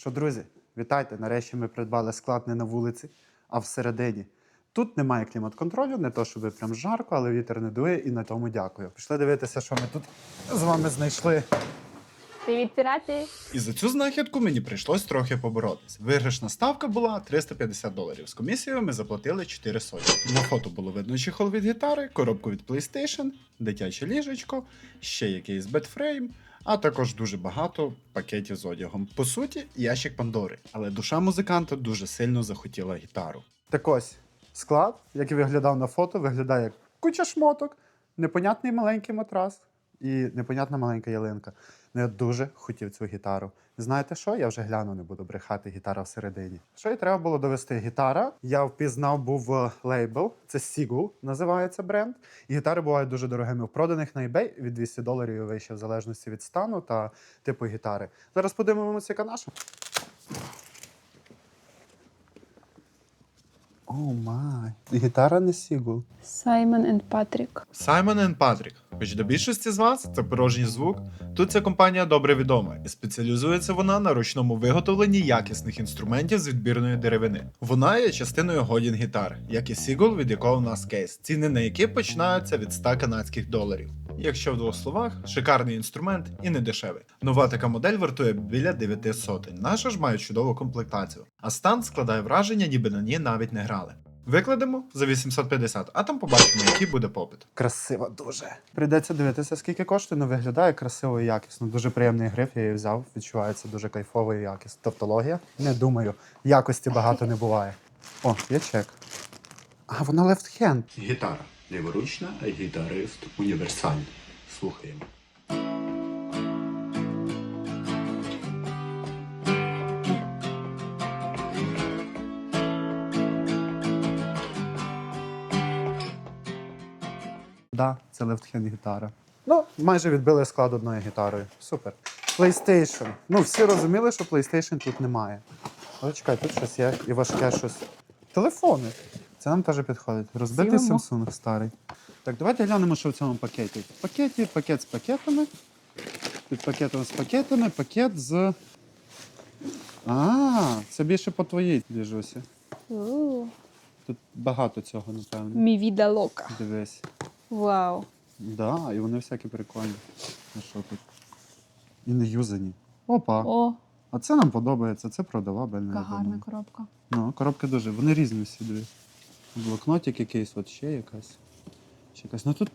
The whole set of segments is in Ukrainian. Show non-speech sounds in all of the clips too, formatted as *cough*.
що, друзі, вітайте! Нарешті ми придбали склад не на вулиці, а всередині. Тут немає клімат-контролю, не то, щоб прям жарко, але вітер не дує, і на тому дякую. Пішли дивитися, що ми тут з вами знайшли. Привіт, пірати! І за цю знахідку мені прийшлось трохи поборотись. Виграшна ставка була 350 доларів. З комісією ми заплатили 4 сотні. На фото було видно чехол від гітари, коробку від PlayStation, дитяче ліжечко, ще якийсь бетфрейм, а також дуже багато пакетів з одягом. По суті, ящик Пандори. Але душа музиканта дуже сильно захотіла гітару. Так ось склад, який виглядав на фото, виглядає як куча шмоток, непонятний маленький матрас і непонятна маленька ялинка. Ну, я дуже хотів цю гітару. Знаєте що? Я вже гляну, не буду брехати гітара всередині. Що і треба було довести? Гітара. Я впізнав був е, лейбл, це Seagull називається бренд. І гітари бувають дуже дорогими в проданих на eBay від 200 доларів і вище, в залежності від стану та типу гітари. Зараз подивимося, яка наша. О май. Гітара не Seagull. Саймон енд Патрік. Simon Patrick. Хоч до більшості з вас це порожній звук. Тут ця компанія добре відома і спеціалізується вона на ручному виготовленні якісних інструментів з відбірної деревини. Вона є частиною Годін гітар, як і Seagull, від якого у нас кейс, ціни на які починаються від 100 канадських доларів. Якщо в двох словах, шикарний інструмент і не дешевий. Нова така модель вартує біля 9 сотень. Наша ж має чудову комплектацію, а стан складає враження, ніби на ній навіть не грали. Викладемо за 850, а там побачимо, який буде попит. Красива дуже. Прийдеться дивитися, скільки коштує, але виглядає красиво і якісно. Дуже приємний гриф, я її взяв. Відчувається дуже кайфово і якісно. Тавтологія. Не думаю, якості багато не буває. О, є чек. А, вона left hand. Гітара ліворучна, а гітарист універсальний. Слухаємо. Це left hand гітара. Ну, майже відбили склад одною гітарою. Супер. PlayStation. Ну, всі розуміли, що PlayStation тут немає. Але чекай, тут щось є і важке щось. Телефони. Це нам теж підходить. Розбитий Цілимо. Samsung старий. Так, давайте глянемо, що в цьому пакеті. В пакеті пакет з пакетами. Під пакетом з пакетами, пакет з. А, це більше по твоїй двіжусі. Тут багато цього, напевно. Мі віда лока. Дивись. Вау. Да, і вони всякі прикольні. А що тут? І не юзані. Опа. О, А це нам подобається, це продавабельно. яка я гарна думаю. коробка. Ну, коробки дуже. Вони різні всі дві. Блокнотик якийсь, от ще якась. Ще якась. Ну тут.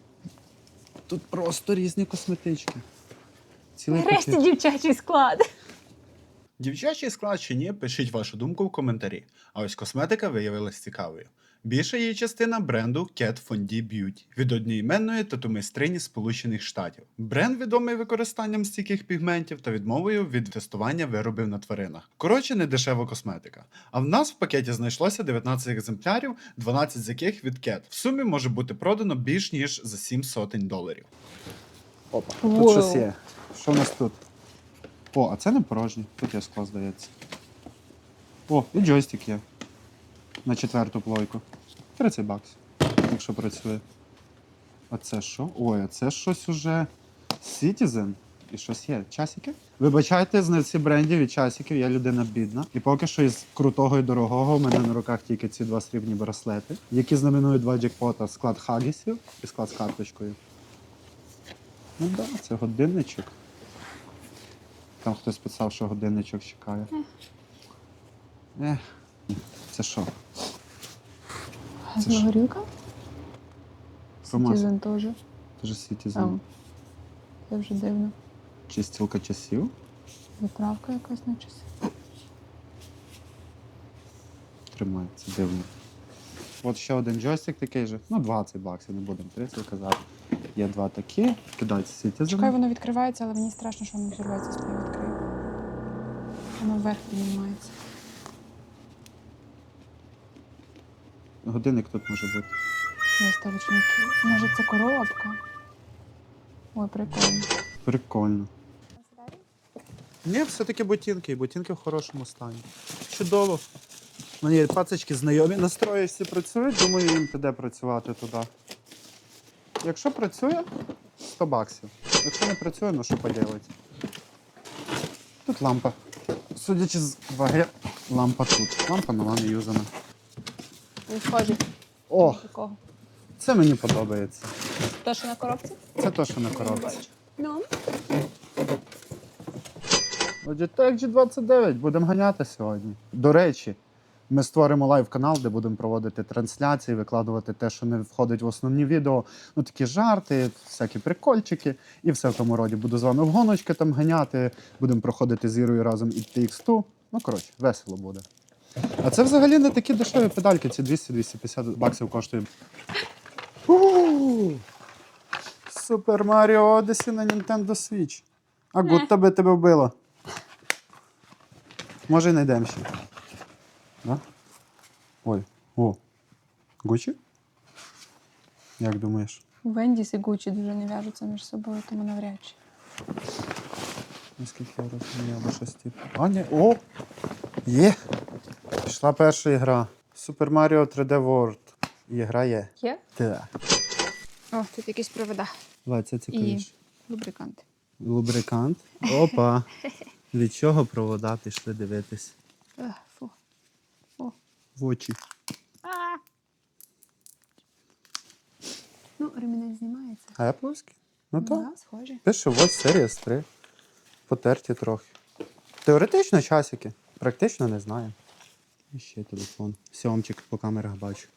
Тут просто різні косметички. Цілий Нарешті пакет. дівчачий склад. Дівчачий склад чи ні, пишіть вашу думку в коментарі. А ось косметика виявилась цікавою. Більша її частина бренду Cat Von D Beauty від одноіменної тату-майстрині Сполучених Штатів. Бренд відомий використанням стійких пігментів та відмовою від тестування виробів на тваринах. Коротше, не дешева косметика. А в нас в пакеті знайшлося 19 екземплярів, 12 з яких від Cat. В сумі може бути продано більш ніж за 7 сотень доларів. Опа. Тут Воу. щось є. Що в нас тут? О, а це не порожнє. Тут є склад, здається. О, і джойстик є. На четверту плойку. 30 баксів, якщо працює. А це що? Ой, а це щось уже Citizen. І щось є. Часики? Вибачайте, знавці брендів і часиків, я людина бідна. І поки що із крутого і дорогого у мене на руках тільки ці два срібні браслети, які знаменують два джекпота склад хагісів і склад з карточкою. Ну так, да, це годинничок. Там хтось писав, що годинничок чекає. Ех. Це що? Це ж- горілка? Citizen теж. Це ж Citizen. Це вже дивно. Чистілка часів. Виправка якась на часи. Тримається дивно. От ще один джойстик такий же. Ну, 20 баксів, не будемо 30 казати. Є два такі. Кидається Чекай, Citizen. воно відкривається, але мені страшно, що воно взірветься, якщо я відкрию. Воно вверх піднімається. Годинник тут може бути. Виставочники. Може це коробка? Ой, прикольно. Прикольно. Ні, все-таки ботинки, і ботинки в хорошому стані. Чудово. Мені пацички знайомі настрої всі працюють, думаю, їм піде працювати туди. Якщо працює, 100 баксів. Якщо не працює, ну що поділати. Тут лампа судячи з ваги, лампа тут. Лампа нова не юзана. Не схожий. О, Такого. це мені подобається. Те, що на коробці? Це то, що на коробці. Ну. Logitech G29, будемо ганяти сьогодні. До речі, ми створимо лайв-канал, де будемо проводити трансляції, викладувати те, що не входить в основні відео. Ну такі жарти, всякі прикольчики і все в тому роді. Буду з вами в гоночки там ганяти, будемо проходити з Ірою разом і TX2. Ну, коротше, весело буде. А це взагалі не такі дешеві педальки, ці 200-250 баксів коштує. Супер Маріо Odyssey на Nintendo Switch. А гуд тебе тебе вбило. Може, й знайдемо ще. Да? Ой, о. Гучі? Як думаєш? Вендіс і Гучі дуже не в'яжуться між собою, тому навряд чи. Наскільки я розумію, або щось типу. А, ні. О! Є! Пішла перша гра. Super Mario 3D World. І гра є. Є? Так. О, тут якісь провода. Давай, це цікавіше. Лубриканти. Лубрикант. Опа. *laughs* Від чого провода пішли дивитись? Ех, фу. В очі. Ну, ремінець знімається. Епловський? Ну так. Да, схожі. Пише Watch Series 3. Потерті трохи. Теоретично часики. Практично не знаю. І ще телефон. Сьомчик по камерах бачу.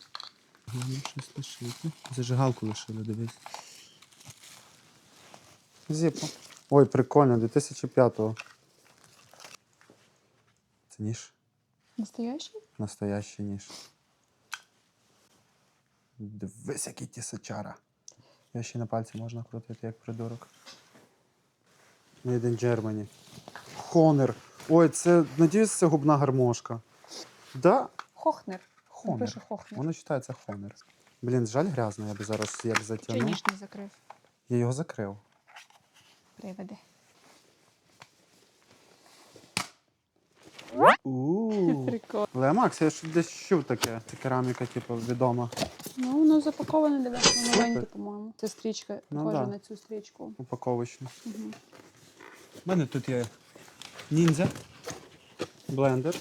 Головне щось лишити. Зажигалку лишили, дивись. Зіпо. Ой, прикольно, 2005-го. Це ніж. Настоящий? Настоящий ніж. Дивись, який тісачара. Я ще на пальці можна крутити, як придурок. Made in Germany. Хонер. Ой, це, надіюсь, це губна гармошка. Да, Хохнер. Хонер. Пише Хохнер. Воно читається Хонер. Блін, жаль грязно, я би зараз як Чи затягнув. ніж не закрив? Я його закрив. Приведи. Прикол. Але Макс, я ж десь чув таке. Це кераміка, типу, відома. Ну, воно запаковане дивись, новеньке, по-моєму. Це стрічка, Ну похожа да. на цю стрічку. Упаковочна. Угу. У мене тут є ніндзя, блендер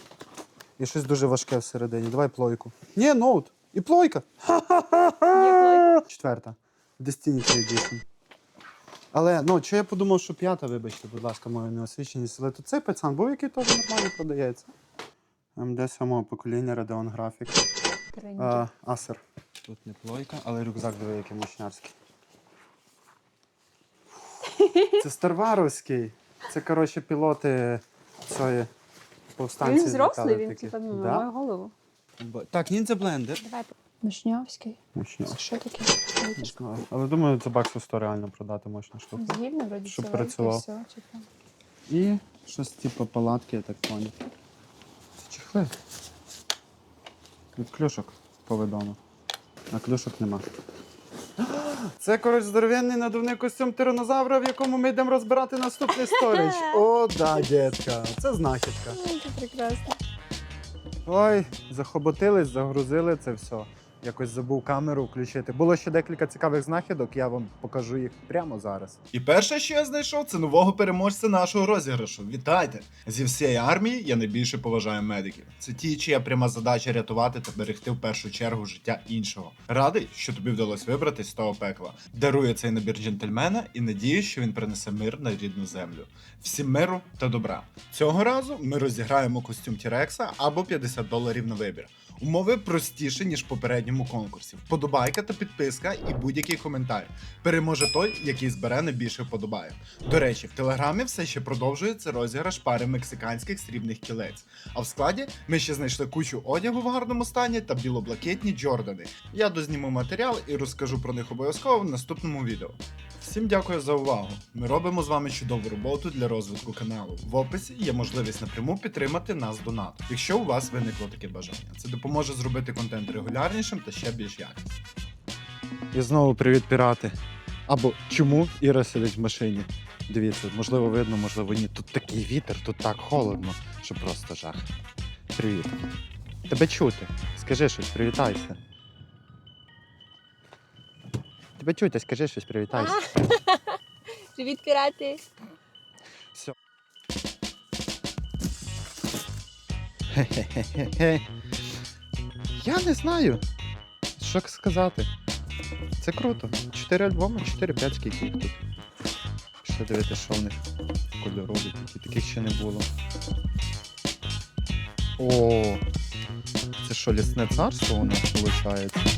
і щось дуже важке всередині. Давай плойку. Ні, ноут. І плойка. плойка? Четверта. Destiny 3 Edition. Але ну, що я подумав, що п'ята, вибачте, будь ласка, мою неосвіченість. Але тут цей пацан був, який теж нормально продається. МД 7 покоління Radeon Graphics. А, Acer. Тут не плойка, але рюкзак диви, який мощнярський. *laughs* Це Старваровський. Це, коротше, пілоти цієї повстанці. Він взрослий, літали він типа ну, на мою голову. Так, ніндзя блендер. Давай Мишнявський. Це що таке? Не знаю. Але думаю, за баксу 100 реально продати мощну штуку. Згідно, вроді Щоб працював. все, типу. І щось типу палатки, я так поняв. Це чехли. Від клюшок повідомо. А клюшок нема. *gasps* Це, коротше, здоровенний надувний костюм тиранозавра, в якому ми йдемо розбирати наступний *laughs* сторіч. О, да, дітка. Це знахідка. Це прекрасно. Ой, захоботились, загрузили це все. Якось забув камеру включити. Було ще декілька цікавих знахідок, я вам покажу їх прямо зараз. І перше, що я знайшов, це нового переможця нашого розіграшу. Вітайте! Зі всієї армії я найбільше поважаю медиків. Це ті, чия пряма задача рятувати та берегти в першу чергу життя іншого. Радий, що тобі вдалося вибратись з того пекла. Дарую цей набір джентльмена і надію, що він принесе мир на рідну землю. Всім миру та добра. Цього разу ми розіграємо костюм Тірекса або 50 доларів на вибір. Умови простіші, ніж в попередньому конкурсі. Вподобайка та підписка і будь-який коментар. Переможе той, який збере найбільше вподобайок. До речі, в телеграмі все ще продовжується розіграш пари мексиканських срібних кілець. А в складі ми ще знайшли кучу одягу в гарному стані та білоблакитні Джордани. Я дозніму матеріал і розкажу про них обов'язково в наступному відео. Всім дякую за увагу. Ми робимо з вами чудову роботу для розвитку каналу. В описі є можливість напряму підтримати нас донатом, якщо у вас виникло таке бажання. Це допоможе зробити контент регулярнішим та ще більш якісним. І знову привіт, пірати. Або чому Іра сидить в машині? Дивіться, можливо, видно, можливо, ні. Тут такий вітер, тут так холодно, що просто жах. Привіт. Тебе чути. Скажи щось, привітайся. Тебе чути, скажи щось, привітайся. *laughs* Привіт, пірати. Все. Хе-хе-хе. Я не знаю. Що сказати. Це круто. 4 альбоми, 4-5 скільки тут. Ще дивитися, що в них кольорові такі. Таких ще не було. О, це що, лісне царство у нас виходить?